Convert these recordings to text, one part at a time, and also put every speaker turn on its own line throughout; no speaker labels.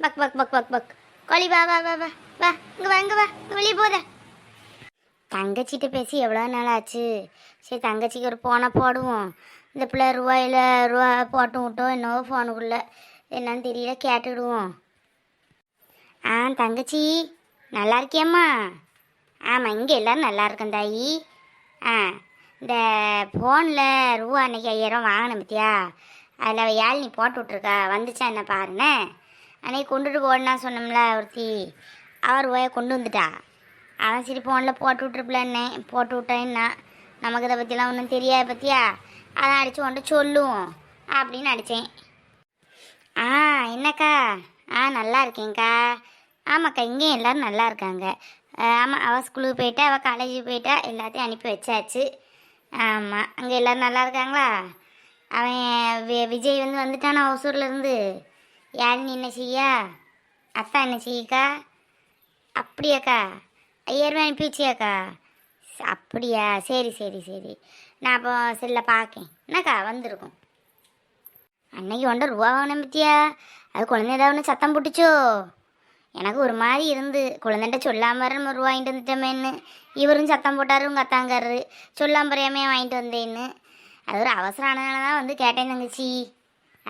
Buck பக் பக் பக் பக். கோழி வா வா வா வா. வா இங்கே வா இங்கே வா. வெளியே போத தங்கச்சிட்ட பேசி எவ்வளோ நாள் ஆச்சு? சரி தங்கச்சிக்கு ஒரு ஃபோனை போடுவோம். இந்த பிள்ளை ரூபாயில் ரூபா போட்டு விட்டோம். என்னவோ ஃபோனுக்குள்ளே என்னன்னு தெரியல கேட்டுடுவோம் ஆ தங்கச்சி நல்லா இருக்கியம்மா? ஆமாம் இங்கே எல்லோரும் நல்லா இருக்கேன் தாயி. ஆ இந்த ஃபோனில் ரூபா அன்னைக்கு ஐயாயிரம் வாங்கினேன் பத்தியா? அதில் ஏழு நீ போட்டு விட்ருக்கா வந்துச்சா என்ன பாருண்ணே அன்னைக்கு கொண்டுட்டு போடனா சொன்னோம்ல ஒருத்தி. அவர் போய கொண்டு வந்துட்டா. அவன் சரி ஃபோனில் போட்டு விட்ருப்பிலன்னே போட்டு விட்டேன்னா நமக்கு இதை பற்றிலாம் ஒன்றும் தெரியாது பற்றியா அதான் அடித்து உன்ட்டு சொல்லுவோம் அப்படின்னு அடித்தேன் ஆ என்னக்கா? ஆ நல்லா இருக்கேங்க்கா ஆமாக்கா இங்கேயும் எல்லோரும் நல்லா இருக்காங்க. ஆமாம் அவள் ஸ்கூலுக்கு போயிட்டா அவள் காலேஜுக்கு போயிட்டா எல்லாத்தையும் அனுப்பி வச்சாச்சு. ஆமாம் அங்கே எல்லோரும் நல்லா இருக்காங்களா? அவன் வி- விஜய் வந்து வந்துட்டானா ஒசூர்லேருந்து யாழினி என்ன செய்யா? அத்தா என்ன செய்யக்கா? அப்படியாக்கா? ஐயாயிரம் அனுப்பிச்சியாக்கா அப்படியா? சரி சரி சரி. நான் அப்போ செல்ல பார்க்கேன் என்னக்கா வந்திருக்கோம்? அன்னைக்கு ஒன்றை ரூபா வாங்கினேன் பத்தியா அது குழந்தை ஏதாவது ஒன்று சத்தம் போட்டுச்சோ? எனக்கு ஒரு மாதிரி இருந்து. குழந்தைகிட்ட சொல்லாமல் வர நம்ம ரூபா வாங்கிட்டு வந்துட்டோமேன்னு. இவரும் சத்தம் போட்டார் உங்கள் அத்தாங்காரரு. சொல்லாம வாங்கிட்டு வந்தேன்னு. அது ஒரு அவசரம் ஆனதுனால தான் வந்து கேட்டேன் தங்கச்சி.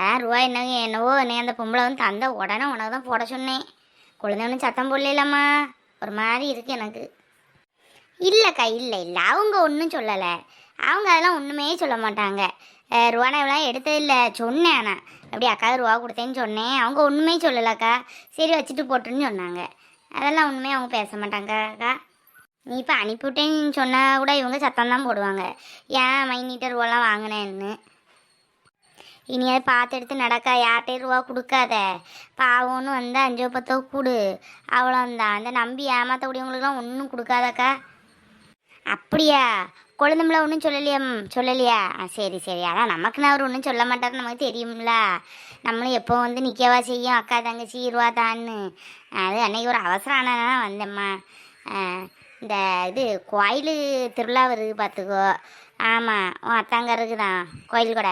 ஆ ரூபா என்னங்க என்னவோ நீ அந்த பொம்பளை வந்து தந்த உடனே உனக்கு தான் போட சொன்னேன். குழந்தை ஒன்றும் சத்தம் போடலம்மா ஒரு மாதிரி இருக்கு எனக்கு. இல்லைக்கா இல்லை இல்லை. அவங்க ஒன்றும் சொல்லலை. அவங்க அதெல்லாம் ஒன்றுமே சொல்ல மாட்டாங்க. ரூபானா இவ்வளோ எடுத்தது இல்லை சொன்னேன் ஆனால் அப்படி அக்கா ரூபா கொடுத்தேன்னு சொன்னேன். அவங்க ஒன்றுமே சொல்லலைக்கா. சரி வச்சுட்டு போட்டுன்னு சொன்னாங்க. அதெல்லாம் ஒன்றுமே அவங்க பேச மாட்டாங்க அக்கா. நீ இப்போ அனுப்பிவிட்டேன்னு சொன்னால் கூட இவங்க சத்தம் தான் போடுவாங்க. ஏன் மைனீட்டர் ரூபாலாம் வாங்கினேன்னு? இனியாவது பார்த்து எடுத்து நடக்கா யார்கிட்டயும் ரூபா கொடுக்காத. பாவம்னு வந்து அஞ்சோ பத்தோ கொடு. அவ்வளோந்தான் அந்த நம்பி ஏமாற்றக்கூடியவங்களுக்குலாம் ஒன்றும் கொடுக்காதக்கா. அப்படியா? குழந்தைங்கள ஒன்றும் சொல்லலையா? சொல்லலையா? ஆ சரி சரி. அதான் நமக்குன்னு அவர் ஒன்றும் சொல்ல மாட்டாருன்னு நமக்கு தெரியும்ல. நம்மளும் எப்போ வந்து நிற்கவா செய்யும் அக்கா தங்கச்சி ரூபா தான்னு. அது அன்னைக்கு ஒரு அவசரம் ஆனால் வந்தேம்மா. இந்த இது கோயில் திருவிழா வருது பார்த்துக்கோ. ஆமாம் உன் அத்தாங்கருக்கு தான் கோயில் கூட.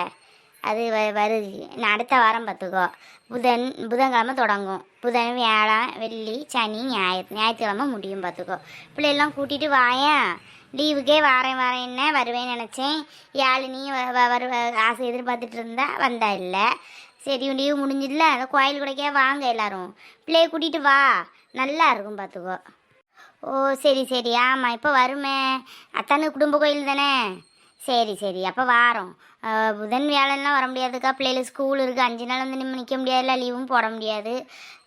அது வ- வருது. நான் அடுத்த வாரம் பார்த்துக்கோ. புதன் புதன்கிழமை தொடங்கும். புதன் வியாழன் வெள்ளி சனி ஞாயிறு ஞாயிற்றுக்கிழமை முடியும் பார்த்துக்கோ. பிள்ளையெல்லாம் கூட்டிகிட்டு வாயேன் லீவுக்கே வாரேன் வாரேன்னு வருவேன்னு நினச்சேன். யாழினி வ- வ- வரு ஆசை எதிர்பார்த்துட்டு இருந்தா வந்தா இல்லை. சரி லீவு முடிஞ்சிடல அந்த கோயில் கூடக்கே வாங்க எல்லாரும். பிள்ளைய கூட்டிகிட்டு வா. நல்லா இருக்கும் பார்த்துக்கோ. ஓ சரி சரி. ஆமாம் இப்போ வருமே. அத்தானு குடும்ப கோயில் தானே? சரி சரி. அப்போ வாரோம். புதன் வியாழன்லாம் வர முடியாதுக்கா. பிள்ளைகளுக்கு ஸ்கூல் இருக்குது அஞ்சு நாள் வந்து நிம்ம நிற்க முடியாதுல்ல லீவும் போட முடியாது.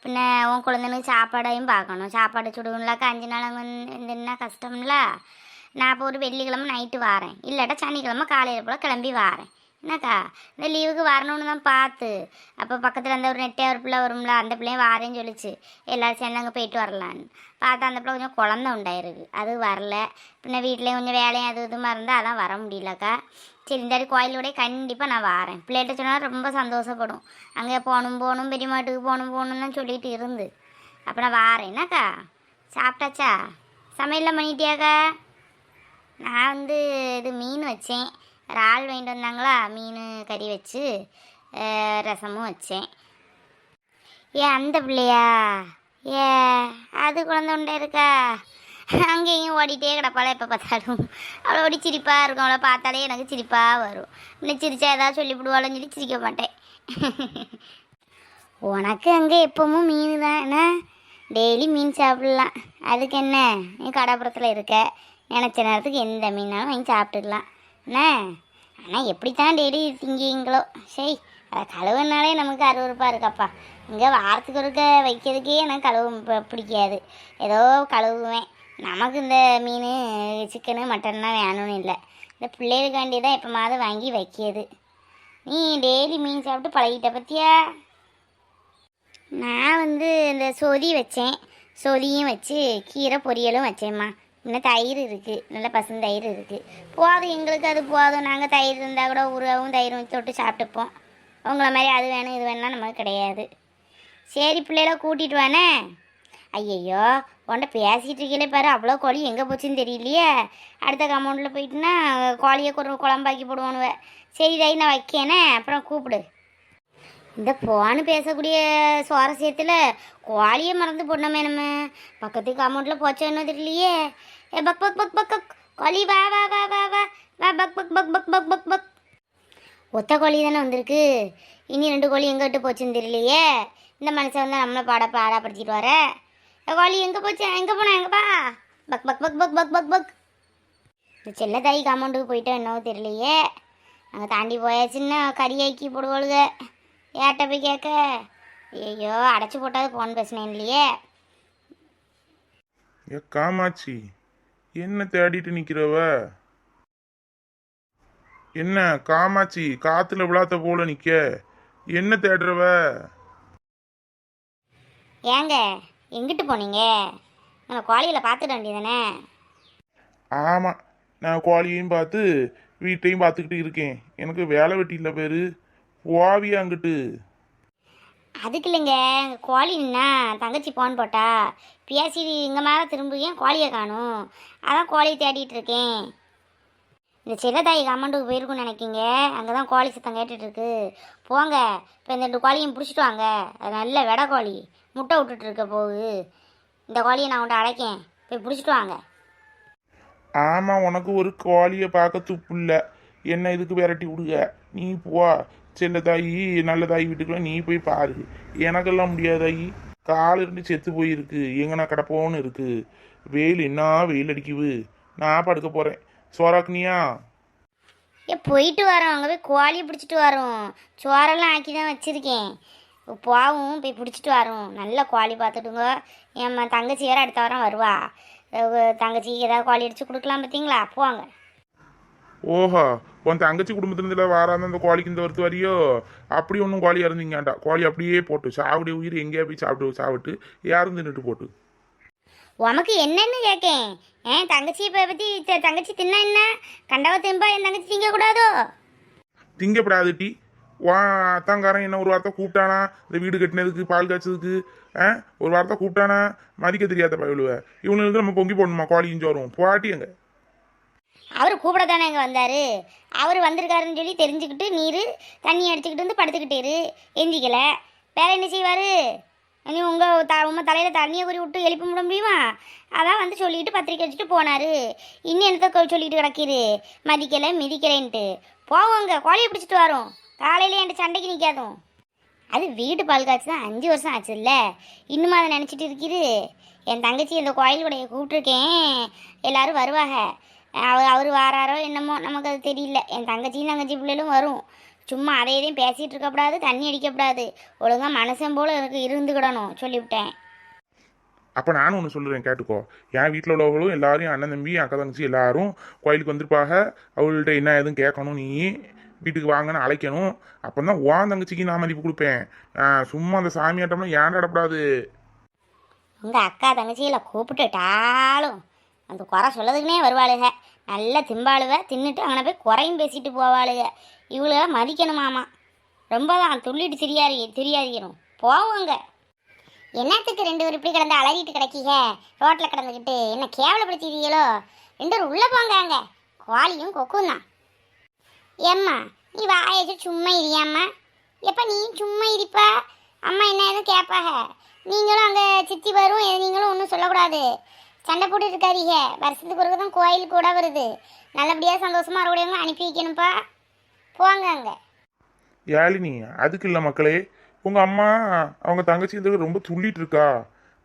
பின்ன உன் குழந்தைனுக்கு சாப்பாடையும் பார்க்கணும். சாப்பாடு சுடுவோம்லாக்கா அஞ்சு நாள் அங்கே இருந்துன்னா கஷ்டம்ல? நான் இப்போ ஒரு வெள்ளிக்கிழமை நைட்டு வாரேன். இல்லாட்டா சனிக்கிழமை காலையில் போல் கிளம்பி வாரேன். என்னக்கா? இந்த லீவுக்கு வரணும்னு தான் பார்த்து. அப்போ பக்கத்தில் அந்த ஒரு நெட்டே ஒரு பிள்ளை வரும்ல அந்த பிள்ளையும் வாரேன்னு சொல்லிச்சு. எல்லோரும் சேர்ந்து அங்கே போயிட்டு வரலான்னு. பார்த்தா அந்த பிள்ளை கொஞ்சம் குழந்த உண்டாயிருக்கு. அது வரல. பின்ன வீட்லேயும் கொஞ்சம் வேலையும் அது இதுமாக இருந்தால் அதான் வர முடியலக்கா. சரி இந்த கோயிலோடய கண்டிப்பாக நான் வரேன். பிள்ளைகிட்ட சொன்னால் ரொம்ப சந்தோஷப்படும். அங்கே போகணும் போகணும் பெரிய மாட்டுக்கு போகணும் போகணும்னு சொல்லிட்டு இருந்து. அப்போ நான் வாரேன். என்னக்கா? சாப்பிட்டாச்சா? சமையல்லாம் பண்ணிட்டியாக்கா? நான் வந்து இது மீன் வச்சேன். இறால் வாங்கிட்டு வந்தாங்களா? மீன் கறி வச்சு ரசமும் வச்சேன். ஏ அந்த பிள்ளையா? ஏ அது குழந்தை உண்டே இருக்கா? அங்கேயும் ஓடிட்டே கிடப்பாளே எப்போ பார்த்தாலும். அவ்வளோ ஓடி சிரிப்பாக இருக்கும். அவளை பார்த்தாலே எனக்கு சிரிப்பாக வரும். இன்னும் சிரிச்சா ஏதாவது சொல்லிவிடுவாளன்னு சொல்லி சிரிக்க மாட்டேன். உனக்கு அங்கே எப்பவும் மீன் தான். என்ன? டெய்லி மீன் சாப்பிடலாம். அதுக்கு என்ன? நீ கடாபுரத்தில் இருக்க. நினச்ச நேரத்துக்கு எந்த மீனாலும் வாங்கி சாப்பிட்டுக்கலாம். என்ன ஆனால் எப்படித்தான் டெய்லி திங்கிங்களோ. சரி அதை கழுவுனாலே நமக்கு அருவருப்பாக இருக்கப்பா. இங்கே வாரத்துக்கு ஒருக்க வைக்கிறதுக்கே எனக்கு கழுவு பிடிக்காது. ஏதோ கழுவுவேன். நமக்கு இந்த மீன் சிக்கனு மட்டன்லாம் வேணும்னு இல்லை. இந்த பிள்ளைகளுக்காண்டி தான் எப்போமாவது வாங்கி வைக்கிது நீ டெய்லி மீன் சாப்பிட்டு பழகிட்ட பற்றியா நான் வந்து இந்த சொதி வச்சேன். சொதியும் வச்சு கீரை பொரியலும் வச்சேம்மா. இன்னும் தயிர் இருக்குது நல்ல பசும் தயிர் இருக்குது போதும் எங்களுக்கு அது போதும். நாங்கள் தயிர் இருந்தால் கூட உருவாவும் தயிரும் தொட்டு சாப்பிட்டுப்போம். உங்களை மாதிரி அது வேணும் இது வேணும்லாம் நமக்கு கிடையாது. சரி பிள்ளைகள கூட்டிகிட்டு வானே. ஐயையோ உன்ட்ட பேசிகிட்டு இருக்கீங்களே பாரு. அவ்வளோ கோழி எங்கே போச்சுன்னு தெரியலையே. அடுத்த கம்பவுண்டில் போயிட்டுனா கோழியை ஒரு குழம்பாக்கி போடுவானுவ. சரி தை நான் வைக்கேனே. அப்புறம் கூப்பிடு. இந்த போன்னு பேசக்கூடிய சுவாரஸ்யத்தில் கோழியை மறந்து போடணுமே நம்ம. பக்கத்து காமௌண்ட்டில் போச்சோன்னு தெரியலையே. ஏ பக் பக் பக் பக் பக் கோழி வா வா வா வா வா வா பக் பக் பக் பக் பக் பக் பக் ஒத்த கோழி தானே வந்திருக்கு இனி ரெண்டு கோழி எங்கே விட்டு போச்சுன்னு தெரியலையே இந்த மனுஷன் வந்து நம்மளை பாட பாடாப்படுத்திட்டு வர ஏ, கோழி எங்கே போச்சு எங்கே போனா எங்கப்பா பக் பக் பக் பக் பக் பக் பக் இந்த செல்லத்தாய் காமௌண்டுக்கு போயிட்டோம் என்னவோ தெரியலையே அங்கே தாண்டி போயாச்சுன்னா கறியாக்கி போடுவாளுக ஏட்ட போய் கேட்க ஐயோ அடைச்சி போட்டாது ஃபோன் பேசினேன் இல்லையே
காமாட்சி என்ன தேடிட்டு நிக்கிறவ? என்ன காமாட்சி காத்துல விழாத்த போல நிக்க. என்ன தேடுறவ?
ஏங்க எங்கிட்டு போனீங்க? நம்ம கோழியில் பார்த்துட வேண்டியதானே
ஆமா நான் கோழியையும் பார்த்து வீட்டையும் பார்த்துக்கிட்டு இருக்கேன். எனக்கு வேலை வெட்டி இல்லை பேரு. போவியா அங்கிட்டு.
அதுக்கு இல்லைங்க. கோழின்னா தங்கச்சி போன் போட்டா பேசி இங்கே மேலே திரும்ப ஏன் கோழியை காணும்? அதான் கோழியை தேடிட்டு இருக்கேன். இந்த சிவதாயி கமெண்டுக்கு போயிருக்குன்னு நினைக்கிங்க. அங்கே தான் கோழி சத்தம் கேட்டுட்ருக்கு போங்க. இப்போ இந்த ரெண்டு கோழியும் பிடிச்சிட்டு வாங்க. அது நல்ல வெடை கோழி முட்டை விட்டுட்டு இருக்க போகுது. இந்த கோழியை நான் உன்ட்ட அடைக்கேன் போய் பிடிச்சிட்டு வாங்க.
ஆமாம் உனக்கு ஒரு கோழியை பார்க்க துப்பு இல்லை. என்ன இதுக்கு விரட்டி விடுங்க நீ போ. செல்ல தாயி நல்ல தாய் வீட்டுக்குள்ள நீ போய் பாரு. எனக்கெல்லாம் முடியாதாயி. கால் இருந்து செத்து போயிருக்கு. எங்கனா கிடப்போன்னு இருக்கு. வெயில் என்ன வெயில் அடிக்குது? நான் படுக்க போறேன். சோறாக்குனியா
ஏ போயிட்டு வரோம். அங்கே போய் கோழியை பிடிச்சிட்டு வரோம். சோறெல்லாம் ஆக்கி தான் வச்சுருக்கேன். போவும். போய் பிடிச்சிட்டு வரோம். நல்ல கோழி பார்த்துட்டுங்க. என் தங்கச்சி வேறு அடுத்த வாரம் வருவா. தங்கச்சி தங்கச்சிக்கு ஏதாவது கோழி அடித்து கொடுக்கலாம் பார்த்தீங்களா? போங்க.
ஓஹோ உன் தங்கச்சி குடும்பத்துல வாராந்த அந்த கோழிக்கு இந்த வருத்து வரியோ? அப்படி ஒன்றும் கோழியா இருந்தீங்கடா கோழி அப்படியே போட்டு சாப்பிடு உயிர் எங்கேயா போய் சாப்பிட்டு சாப்பிட்டு யாரும் தின்னுட்டு போட்டு.
உமக்கு என்னன்னு கேட்கேன் ஏன் தங்கச்சி இப்போ பற்றி தங்கச்சி தின்னா என்ன? கண்டவ திம்பா என் தங்கச்சி திங்கக்கூடாதோ?
திங்கப்படாது டி வா அத்தாங்காரன் என்ன ஒரு வார்த்தை கூப்பிட்டானா? இந்த வீடு கட்டினதுக்கு பால் காய்ச்சதுக்கு ஆ? ஒரு வார்த்தை கூப்பிட்டானா? மதிக்க தெரியாத பயலுவ இவனுக்கு நம்ம பொங்கி போடணுமா? கோழியும் சோறும். போட்டி எங்க
அவர் கூப்பிட தானே இங்கே வந்தார்? அவர் வந்திருக்காருன்னு சொல்லி தெரிஞ்சுக்கிட்டு நீர் தண்ணி அடிச்சுக்கிட்டு வந்து படுத்துக்கிட்டேரு எந்திக்கல. வேற என்ன செய்வார்? நீ உங்கள் த உங்கள் தலையில் தண்ணியை குறி விட்டு எழுப்பி விட முடியுமா? அதான் வந்து சொல்லிட்டு பத்திரிக்கை வச்சுட்டு போனார். இன்னும் என்னத்தை சொல்லிட்டு கிடக்கிது மதிக்கலை மிதிக்கலைன்ட்டு. போவோங்க கோழியை பிடிச்சிட்டு வரோம். காலையில் என்கிட்ட சண்டைக்கு நிற்காதும் அது வீட்டு பால் காய்ச்சி தான் அஞ்சு வருஷம் ஆச்சு இல்லை இன்னுமா அதை நினச்சிட்டு இருக்குது என் தங்கச்சி இந்த கோயில் கடையை கூப்பிட்ருக்கேன் எல்லாரும் வருவாங்க. அவர் அவர் வாராரோ என்னமோ நமக்கு அது தெரியல. என் தங்கச்சியும் தங்கச்சி பிள்ளைகளும் வரும். சும்மா அதை இதையும் பேசிகிட்டு இருக்கக்கூடாது தண்ணி அடிக்கக்கூடாது. ஒழுங்காக மனுஷன் போல இருக்கு இருந்துக்கிடணும் சொல்லிவிட்டேன்.
அப்போ நானும் ஒன்று சொல்லுறேன் கேட்டுக்கோ. என் வீட்டில் உள்ளவங்களும் எல்லாரும் அண்ணன் தம்பி அக்கா தங்கச்சி எல்லாரும் கோயிலுக்கு வந்திருப்பாங்க அவங்கள்ட்ட என்ன ஏதுன்னு கேட்கணும் நீ வீட்டுக்கு வாங்கன்னு அழைக்கணும். அப்போ தான் உன் தங்கச்சிக்கு நான் மதிப்பு கொடுப்பேன். சும்மா அந்த சாமியாட்டம்லாம் ஏன்டாடப்படாது
உங்கள் அக்கா தங்கச்சியில் கூப்பிட்டுட்டாலும் அந்த குறை சொல்லதுக்குனே வருவாளுக. நல்ல திம்பாளுவ தின்னுட்டு அவனை போய் குறையும் பேசிட்டு போவாளுக. இவளை மதிக்கணுமாமா ரொம்ப தான் துள்ளிட்டு திரியாரி திரியாதிக்கணும் போவாங்க. என்னத்துக்கு ரெண்டு பேரும் இப்படி கிடந்து அலறிட்டு கிடக்கீங்க? ரோட்டில் கிடந்துக்கிட்டு என்ன கேவலப்படுத்திட்டீங்களோ ரெண்டு பேர் உள்ளே போங்க அங்கே. கோழியும் கொக்கும் தான். ஏம்மா நீ வாயச்சு சும்மா இரியாம்மா எப்போ நீ சும்மா இருப்பா? அம்மா என்ன எதுவும் கேட்பாக? நீங்களும் அங்கே சித்தி வரும் நீங்களும் ஒன்றும் சொல்லக்கூடாது. சண்டை போட்டு இருக்காதீங்க. வருஷத்துக்கு பிறகு தான் கோயில் கூட வருது. நல்லபடியாக சந்தோஷமாக இருக்கக்கூடியவங்க அனுப்பி வைக்கணும்ப்பா. போங்க அங்கே.
யாழினி அதுக்கு இல்லை மக்களே. உங்கள் அம்மா அவங்க தங்கச்சி இந்த ரொம்ப துள்ளிட்டு இருக்கா.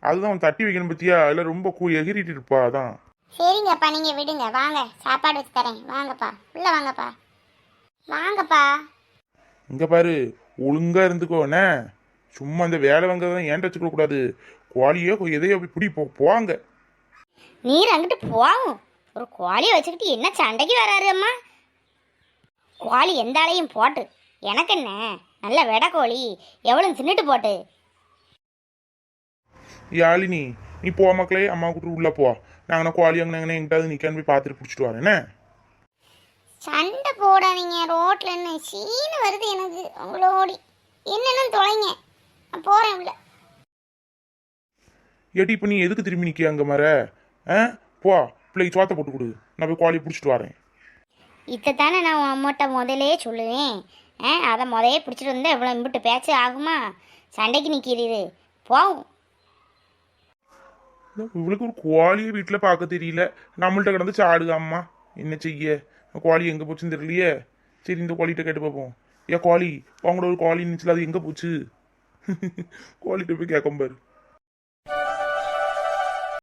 அதுதான் அவன் தட்டி வைக்கணும் பத்தியா? இல்லை ரொம்ப கூ எகிரிட்டு இருப்பா அதான்.
சரிங்கப்பா நீங்கள் விடுங்க. வாங்க. சாப்பாடு வச்சு தரேன். வாங்கப்பா. உள்ளே வாங்கப்பா. வாங்கப்பா.
இங்கே பாரு ஒழுங்கா இருந்துக்கோ என்ன? சும்மா இந்த வேலை வாங்குறதான் ஏன்ட்ட வச்சுக்க கூடாது கோழியோ எதையோ போய் பிடி போங்க.
நீர் அங்கிட்டு போகும். ஒரு கோழியை வச்சுக்கிட்டு என்ன சண்டைக்கு வராரு அம்மா? கோழி எந்த ஆளையும் போட்டு எனக்கு என்ன? நல்ல வெடை கோழி. எவ்வளோ தின்னுட்டு போட்டு?
யாழினி நீ போ மக்களே அம்மா கூட்டு உள்ள போ. நாங்கள் கோழி அங்கே எங்கிட்டாவது நிற்கான்னு போய் பார்த்துட்டு பிடிச்சிட்டு வரேன் என்ன?
சண்டை போடாதீங்க ரோட்ல என்ன சீனு வருது எனக்கு. உங்களோடி என்னன்னு தொலைங்க. நான் போறேன் உள்ள.
ஏட்டி இப்போ நீ எதுக்கு திரும்பி நிற்க அங்கே மர ஆ? போ பிள்ளைக்கு சோத்தை போட்டு கொடு. நான் போய் கோழியை பிடிச்சிட்டு வரேன்.
இதைத்தானே நான் உன் அம்மாட்ட முதலே சொல்லுவேன். ஆ? அதை முதையே பிடிச்சிட்டு வந்தா இவ்வளோ இம்பிட்டு பேச்சு ஆகுமா? சண்டைக்கு நிற்கிறீரு போவும்
இவளுக்கு ஒரு கோழியை வீட்டில் பார்க்க தெரியல. நம்மள்ட்ட கிடந்து சாடுக அம்மா. என்ன செய்ய? கோழி எங்கே போச்சுன்னு தெரியலையே. சரி இந்த கோழிகிட்ட கேட்டு பார்ப்போம். ஏன் கோழி உங்களோட ஒரு கோழி இருந்துச்சுல அது எங்கே போச்சு? கோழிகிட்ட போய் கேட்கும் பாரு.